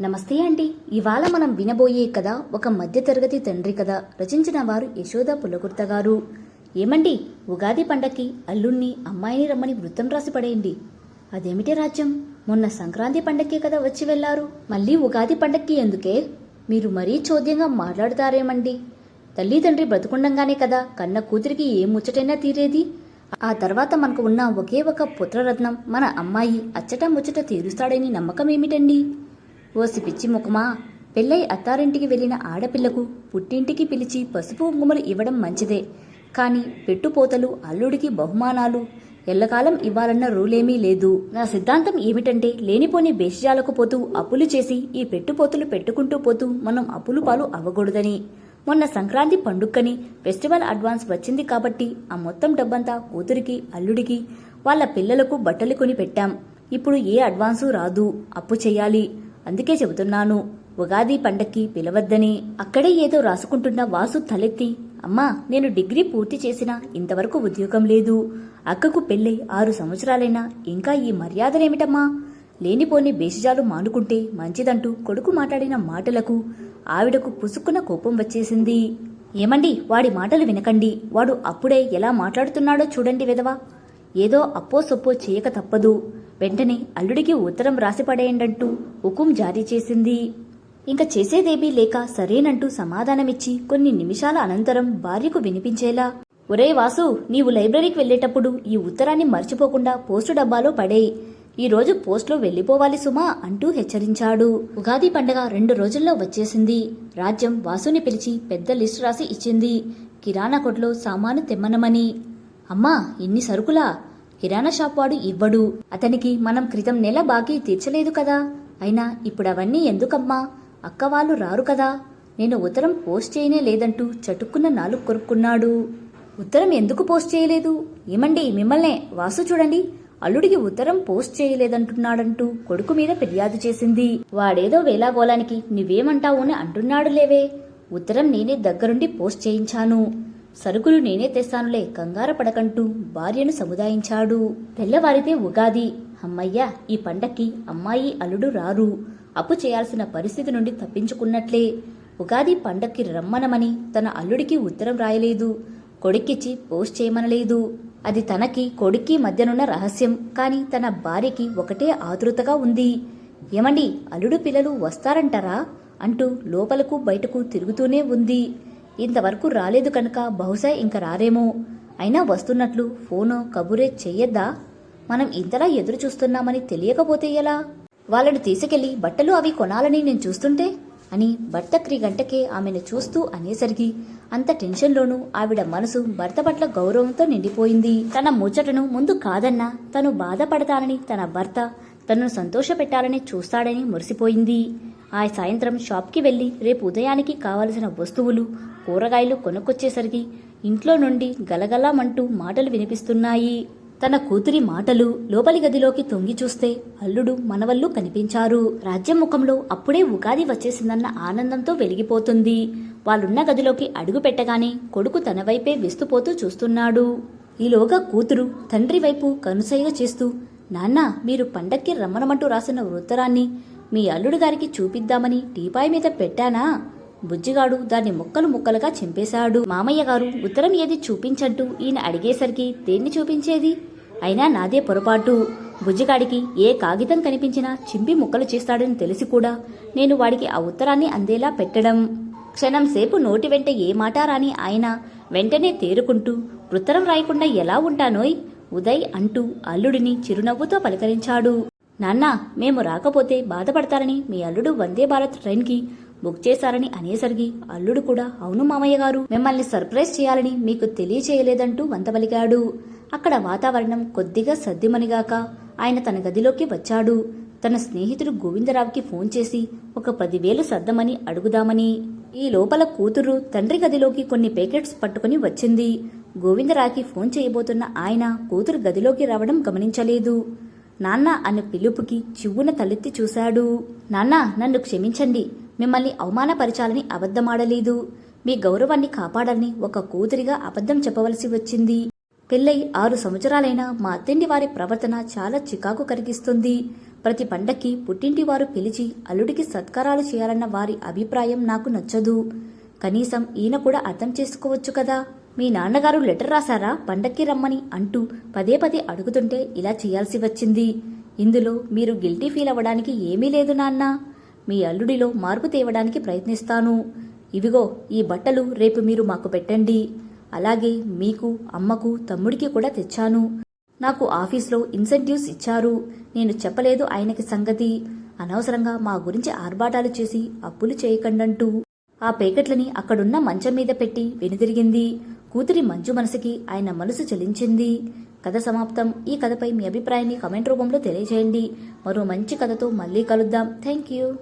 నమస్తే అండి ఇవాళ మనం వినబోయే కథ ఒక మధ్యతరగతి తండ్రి కథ రచించిన వారు యశోద పులగుర్త గారు. ఏమండి ఉగాది పండక్కి అల్లుణ్ణి అమ్మాయిని రమ్మని వృత్తం రాసి పడేయండి. అదేమిటి రాజ్యం? మొన్న సంక్రాంతి పండక్కే కదా వచ్చి వెళ్ళారు. మళ్ళీ ఉగాది పండక్కి ఎందుకే? మీరు మరీ చోద్యంగా మాట్లాడతారేమండి? తల్లి తండ్రి బ్రతుకుండంగానే కదా కన్న కూతురికి ఏ ముచ్చటైనా తీరేది? ఆ తర్వాత మనకు ఉన్న ఒకే ఒక పుత్రరత్నం మన అమ్మాయి అచ్చట ముచ్చట తీరుస్తాడని నమ్మకం ఏమిటండి? ఓసి పిచ్చి ముఖమా? పెళ్ళై అత్తారింటికి వెళ్ళిన ఆడపిల్లకు పుట్టింటికి పిలిచి పసుపు కుంకుమలు ఇవ్వడం మంచిదే. కానీ పెట్టుపోతలు అల్లుడికి బహుమానాలు ఎల్లకాలం ఇవ్వాలన్న రూలేమీ లేదు. నా సిద్ధాంతం ఏమిటంటే లేనిపోని బేషజాలకు పోతూ అప్పులు చేసి ఈ పెట్టుపోతులు పెట్టుకుంటూ పోతూ మనం అప్పులు పాలు అవ్వకూడదని. మొన్న సంక్రాంతి పండుక్కని ఫెస్టివల్ అడ్వాన్స్ వచ్చింది కాబట్టి ఆ మొత్తం డబ్బంతా కూతురికి అల్లుడికి వాళ్ళ పిల్లలకు బట్టలు కొని పెట్టాం. ఇప్పుడు ఏ అడ్వాన్సు రాదు. అప్పు చేయాలి. అందుకే చెబుతున్నాను ఉగాది పండక్కి పిలవద్దని. అక్కడే ఏదో రాసుకుంటున్న వాసు తలెత్తి అమ్మా నేను డిగ్రీ పూర్తి చేసినా ఇంతవరకు ఉద్యోగం లేదు. అక్కకు పెళ్ళై ఆరు సంవత్సరాలైనా ఇంకా ఈ మర్యాదలేమిటమ్మా? లేనిపోని బేషజాలు మానుకుంటే మంచిదంటూ కొడుకు మాట్లాడిన మాటలకు ఆవిడకు పుసుక్కున కోపం వచ్చేసింది. ఏమండి వాడి మాటలు వినకండి. వాడు అప్పుడే ఎలా మాట్లాడుతున్నాడో చూడండి విధవా ఏదో అప్పో సొప్పో చేయక తప్పదు. వెంటనే అల్లుడికి ఉత్తరం రాసిపడేయండంటూ హుకుం జారీ చేసింది. ఇంక చేసేదేమీ లేక సరేనంటూ సమాధానమిచ్చి కొన్ని నిమిషాల అనంతరం భార్యకు వినిపించేలా ఒరే వాసు నీవు లైబ్రరీకి వెళ్ళేటప్పుడు ఈ ఉత్తరాన్ని మర్చిపోకుండా పోస్టు డబ్బాలో పడేయి. ఈరోజు పోస్ట్లో వెళ్ళిపోవాలి సుమా అంటూ హెచ్చరించాడు. ఉగాది పండగ రెండు రోజుల్లో వచ్చేసింది. రాజ్యం వాసుని పిలిచి పెద్ద లిస్టు రాసి ఇచ్చింది. కిరాణా కొట్లో సామాను తెమ్మనమని. అమ్మా ఇన్ని సరుకులా? కిరాణా షాప్ వాడు ఇవ్వడు. అతనికి మనం క్రితం నెల బాకీ తీర్చలేదు కదా. అయినా ఇప్పుడు అవన్నీ ఎందుకమ్మా? అక్క వాళ్ళు రారు కదా. నేను ఉత్తరం పోస్ట్ చేయనే లేదంటూ చటుక్కున్న నాలుగు కొరుక్కున్నాడు. ఉత్తరం ఎందుకు పోస్ట్ చేయలేదు? ఏమండి మిమ్మల్నే? వాసు చూడండి. అల్లుడికి ఉత్తరం పోస్ట్ చేయలేదంటున్నాడంటూ కొడుకు మీద ఫిర్యాదు చేసింది. వాడేదో వేలాగోలానికి నువ్వేమంటావు అని అంటున్నాడు లేవే ఉత్తరం నేనే దగ్గరుండి పోస్ట్ చేయించాను. సరుకులు నేనే తెస్తానులే కంగార పడకంటూ భార్యను సముదాయించాడు. తెల్లవారితే ఉగాది. అమ్మయ్య ఈ పండక్కి అమ్మాయి అల్లుడు రారు. అప్పు చేయాల్సిన పరిస్థితి నుండి తప్పించుకున్నట్లే. ఉగాది పండక్కి రమ్మనమని తన అల్లుడికి ఉత్తరం రాయలేదు. కొడుక్కిచ్చి పోస్ట్ చేయమనలేదు. అది తనకి కొడుక్కి మధ్యనున్న రహస్యం. కాని తన భార్యకి ఒకటే ఆతృతగా ఉంది. ఏమండి అల్లుడు పిల్లలు వస్తారంటారా? అంటూ లోపలకు బయటకు తిరుగుతూనే ఉంది. ఇంతవరకు రాలేదు కనుక బహుశా ఇంక రారేమో. అయినా వస్తున్నట్లు ఫోను కబురే చెయ్యొద్దా? మనం ఇంతలా ఎదురు చూస్తున్నామని తెలియకపోతే ఎలా? వాళ్ళని తీసుకెళ్ళి బట్టలు అవి కొనాలని నేను చూస్తుంటే అని భర్త క్రిగంటకే ఆమెను చూస్తూ అనేసరికి అంత టెన్షన్లోనూ ఆవిడ మనసు భర్త పట్ల గౌరవంతో నిండిపోయింది. తన ముచ్చటను ముందు కాదన్నా తను బాధపడతానని తన భర్త తనను సంతోషపెట్టాలని చూస్తాడని మురిసిపోయింది. ఆ సాయంత్రం షాప్కి వెళ్ళి రేపు ఉదయానికి కావలసిన వస్తువులు కూరగాయలు కొనుక్కొచ్చేసరికి ఇంట్లో నుండి గలగలామంటూ మాటలు వినిపిస్తున్నాయి. తన కూతురి మాటలు లోపలి గదిలోకి తొంగి చూస్తే అల్లుడు మనవళ్ళు కనిపించారు. రాజ్యం ముఖంలో అప్పుడే ఉగాది వచ్చేసిందన్న ఆనందంతో వెలిగిపోతుంది. వాళ్ళున్న గదిలోకి అడుగు పెట్టగానే కొడుకు తన వైపే విస్తుపోతూ చూస్తున్నాడు. ఈలోగా కూతురు తండ్రి వైపు కనుసైగ చేస్తూ నాన్న మీరు పండక్కి రమ్మనమంటూ రాసిన ఉత్తరాన్ని మీ అల్లుడు గారికి చూపిద్దామని టీపాయ్ మీద పెట్టానా? బుజ్జిగాడు దాన్ని ముక్కలు ముక్కలుగా చింపేశాడు. మామయ్య గారు ఉత్తరం ఏది చూపించంటూ ఈయన అడిగేసరికి దేన్ని చూపించేది? అయినా నాదే పొరపాటు. బుజ్జిగాడికి ఏ కాగితం కనిపించినా చింపి ముక్కలు చేస్తాడని తెలిసి కూడా నేను వాడికి ఆ ఉత్తరాన్ని అందేలా పెట్టడం. క్షణం సేపు నోటి వెంట ఏ మాట రాని ఆయన వెంటనే తేరుకుంటూ ఉత్తరం రాయకుండా ఎలా ఉంటానోయ్? ఉదయ్ అంటూ అల్లుడిని చిరునవ్వుతో పలకరించాడు. నాన్న మేము రాకపోతే బాధపడతారని మీ అల్లుడు వందే భారత్ ట్రైన్కి బుక్ చేశారని అనేసరికి అల్లుడు కూడా అవును మామయ్య గారు మిమ్మల్ని సర్ప్రైజ్ చేయాలని మీకు తెలియచేయలేదంటూ వంతవలిగాడు అక్కడ వాతావరణం కొద్దిగా సర్దిమనిగాక ఆయన తన గదిలోకి వచ్చాడు. తన స్నేహితుడు గోవిందరావుకి ఫోన్ చేసి ఒక పదివేలు సర్దమని అడుగుదామని. ఈ లోపల కూతురు తండ్రి గదిలోకి కొన్ని ప్యాకెట్స్ పట్టుకుని వచ్చింది. గోవిందరావుకి ఫోన్ చేయబోతున్న ఆయన కూతురు గదిలోకి రావడం గమనించలేదు. నాన్న అన్న పిలుపుకి చివ్వున తలెత్తి చూశాడు. నాన్న నన్ను క్షమించండి. మిమ్మల్ని అవమానపరచాలని అబద్ధమాడలేదు. మీ గౌరవాన్ని కాపాడాలని ఒక కూతురిగా అబద్ధం చెప్పవలసి వచ్చింది. పెళ్ళై ఆరు సంవత్సరాలైనా మా అత్తింటి వారి ప్రవర్తన చాలా చికాకు కలిగిస్తుంది. ప్రతి పండక్కి పుట్టింటి వారు పిలిచి అల్లుడికి సత్కారాలు చేయాలన్న వారి అభిప్రాయం నాకు నచ్చదు. కనీసం ఈయన కూడా అర్థం చేసుకోవచ్చు కదా. మీ నాన్నగారు లెటర్ రాశారా? పండక్కి రమ్మని అంటూ పదే పదే అడుగుతుంటే ఇలా చేయాల్సి వచ్చింది. ఇందులో మీరు గిల్టీ ఫీల్ అవ్వడానికి ఏమీ లేదు నాన్న. మీ అల్లుడిలో మార్పు తేవడానికి ప్రయత్నిస్తాను. ఇవిగో ఈ బట్టలు రేపు మీరు మాకు పెట్టండి. అలాగే మీకు అమ్మకు తమ్ముడికి కూడా తెచ్చాను. నాకు ఆఫీస్లో ఇన్సెంటివ్స్ ఇచ్చారు. నేను చెప్పలేదు ఆయనకి సంగతి. అనవసరంగా మా గురించి ఆర్భాటాలు చేసి అప్పులు చేయకండంటూ ఆ పేకెట్లని అక్కడున్న మంచం మీద పెట్టి వెనుదిరిగింది. కూతురి మంచు మనసుకి ఆయన మనసు చెలించింది. కథ సమాప్తం. ఈ కథపై మీ అభిప్రాయాన్ని కమెంట్ రూపంలో తెలియజేయండి. మరో మంచి కథతో మళ్ళీ కలుద్దాం. Thank you